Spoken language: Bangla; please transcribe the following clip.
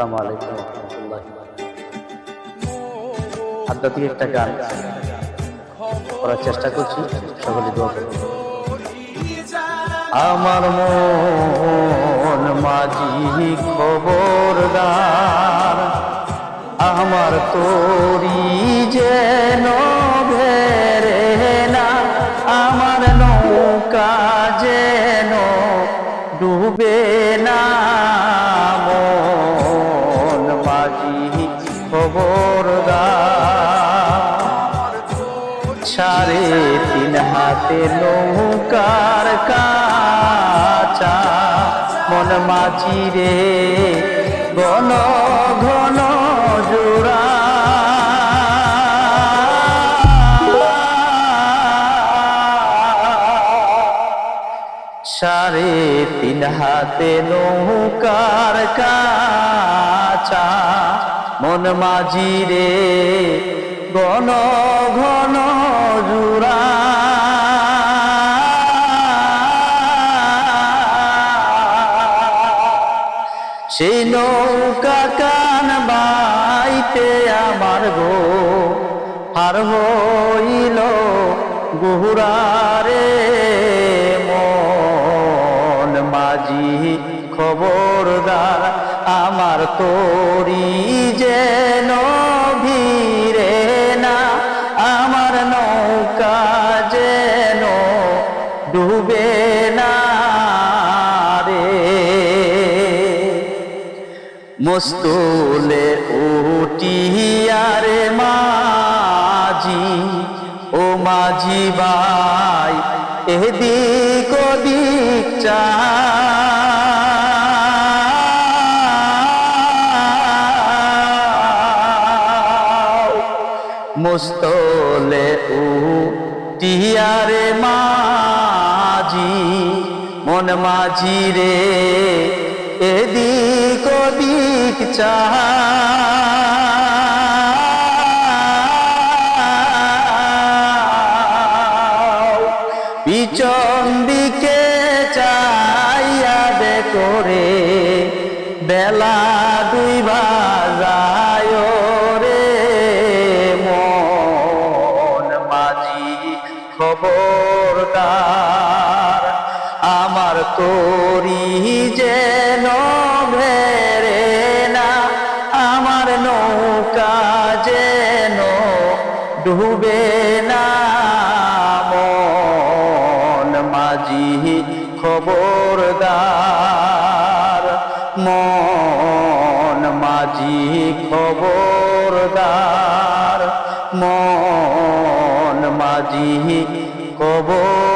আসসালামু আলাইকুম রহমতুল্লাহ আধ্যাত্মিক একটা গান করার চেষ্টা করছি, সকলে দোয়া করুন। আমার মন মাঝি খবরদার, আমার তোরি ভেরে না, আমার নৌকা যেন ডুবে না। মন খবর সাড়ে তিন হাতে নৌকার কাচা মন মাঝি রে ঘন ঘন জোড়া। সাড়ে তিন হাতে নৌকার কাচা। মন মাঝি রে, ঘন ঘন জুড়া। সেই নৌকা কান বাইতে আমার গো আর হইল গুহুরারে। মন মাঝি খবরদার আমার তোরি যেন ভিড়ে না, আমার নৌকা যেন ডুবে না রে। মস্তুলে উঠিয়ারে মাঝি, ও মাঝি ভাই, এদিক ওদিক চাও মুস্তলে উঠিয়ারে মাঝি, মন মাঝি রে, এদিক ওদিক পিছন দিকে চাইয়া দে করে বেলা দুই তোরি যেন ভেরে না, আমার নৌকা যেন ডুবে না। মন মাঝি খবরদার, মন মাঝি খবরদার, মন মাঝি খবরদার